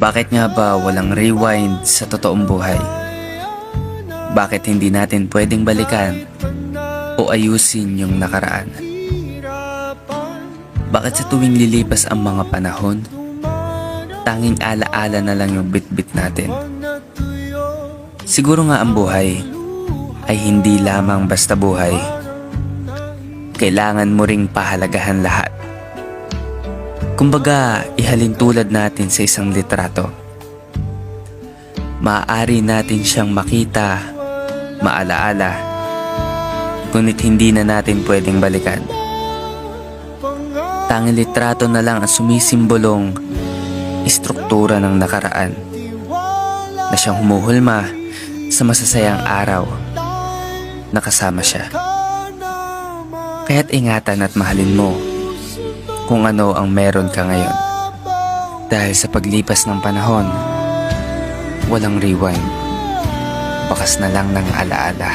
Bakit nga ba walang rewind sa totoong buhay? Bakit hindi natin pwedeng balikan o ayusin yung nakaraan? Bakit sa tuwing lilipas ang mga panahon, tanging alaala na lang yung bitbit natin? Siguro nga ang buhay ay hindi lamang basta buhay. Kailangan mo ring pahalagahan lahat. Kumbaga, ihalin tulad natin sa isang litrato. Maaari natin siyang makita, maalaala, ngunit hindi na natin pwedeng balikan. Tanging litrato na lang ang sumisimbolong istruktura ng nakaraan na siyang humuhulma sa masasayang araw na kasama siya. Kaya't ingatan at mahalin mo kung ano ang meron ka ngayon. Dahil sa paglipas ng panahon, walang rewind. Bakas na lang ng alaala.